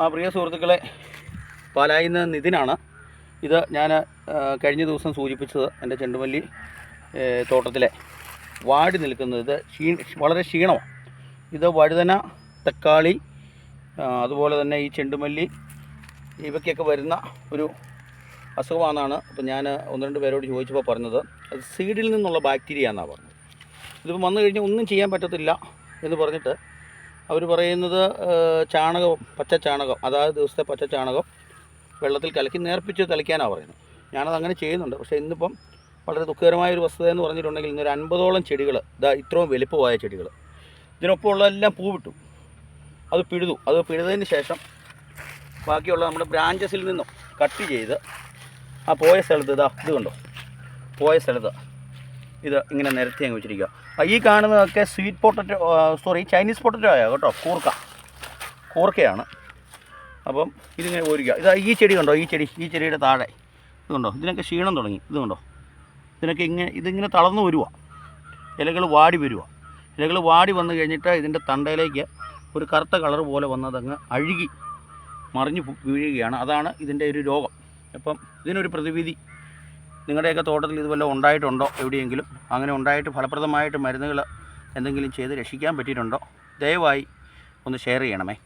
ആ പ്രിയ സുഹൃത്തുക്കളെ പാലായിൽ നിന്ന് നിതിനാണ്. ഇത് ഞാൻ കഴിഞ്ഞ ദിവസം സൂചിപ്പിച്ചത് എന്റെ ചെണ്ടുമല്ലി തോട്ടത്തിലെ വാടി നിൽക്കുന്നത്. ഇത് ക്ഷീ വളരെ ക്ഷീണമാണ്. ഇത് വഴുതന തക്കാളി അതുപോലെ തന്നെ ഈ ചെണ്ടുമല്ലി ഇവയ്ക്കൊക്കെ വരുന്ന ഒരു അസുഖമാണെന്നാണ് അപ്പോൾ ഞാൻ ഒന്ന് രണ്ട് പേരോട് ചോദിച്ചപ്പോൾ പറഞ്ഞത്. അത് സീഡിൽ നിന്നുള്ള ബാക്ടീരിയ എന്നാണ് പറഞ്ഞത്. ഇതിപ്പോൾ വന്നു കഴിഞ്ഞാൽ ഒന്നും ചെയ്യാൻ പറ്റത്തില്ല എന്ന് പറഞ്ഞിട്ട് അവർ പറയുന്നത് ചാണകം പച്ച ചാണകം അതായത് ദിവസത്തെ പച്ച ചാണകം വെള്ളത്തിൽ കലക്കി നേർപ്പിച്ച് തളിക്കാനാണ് പറയുന്നത്. ഞാനത് അങ്ങനെ ചെയ്യുന്നുണ്ട്. പക്ഷേ ഇന്നിപ്പം വളരെ ദുഃഖകരമായ ഒരു വസ്തുത എന്ന് പറഞ്ഞിട്ടുണ്ടെങ്കിൽ ഇന്നൊരു അൻപതോളം ചെടികൾ ഇതാ ഇത്രയും വലിപ്പമായ ചെടികൾ ഇതിനൊപ്പം എല്ലാം പൂ വിട്ടു അത് പിഴുതു. അത് പിഴുതതിന് ശേഷം ബാക്കിയുള്ള നമ്മുടെ ബ്രാഞ്ചസിൽ നിന്നും കട്ട് ചെയ്ത് ആ പോയ സ്ഥലത്ത് ഇതാ ഇത് കണ്ടോ? പോയ സ്ഥലത്ത് ഇത് ഇങ്ങനെ നിരത്തി അങ്ങ് വെച്ചിരിക്കുക ഈ കാണുന്നതൊക്കെ sweet potato sorry Chinese potato ആയോ കേട്ടോ? കൂർക്ക. കൂർക്കയാണ്. അപ്പം ഇതിങ്ങനെ ഓരിക്കുക ഇതാ ഈ ചെടി കണ്ടോ? ഈ ചെടി ഈ ചെടിയുടെ താഴെ. ഇതുണ്ടോ ഇതിനൊക്കെ ക്ഷീണം തുടങ്ങി. ഇത് കണ്ടോ? ഇതിനൊക്കെ ഇങ്ങനെ ഇതിങ്ങനെ തളർന്നു വരുക ഇലകൾ വാടി വരിക ഇലകൾ വാടി വന്നു കഴിഞ്ഞിട്ട് ഇതിന്റെ തണ്ടയിലേക്ക് ഒരു കറുത്ത കളർ പോലെ വന്നതങ്ങ് അഴുകി മറിഞ്ഞ് വീഴുകയാണ്. അതാണ് ഇതിന്റെ ഒരു രോഗം. അപ്പം ഇതിനൊരു പ്രതിവിധി. നിങ്ങളുടെയൊക്കെ തോട്ടത്തിൽ ഇതുപോലെ ഉണ്ടായിട്ടുണ്ടോ എവിടെയെങ്കിലും? അങ്ങനെ ഉണ്ടായിട്ട് ഫലപ്രദമായിട്ട് മരുന്നുകൾ എന്തെങ്കിലും ചെയ്ത് രക്ഷിക്കാൻ പറ്റിയിട്ടുണ്ടോ? ദയവായി ഒന്ന് ഷെയർ ചെയ്യണമേ.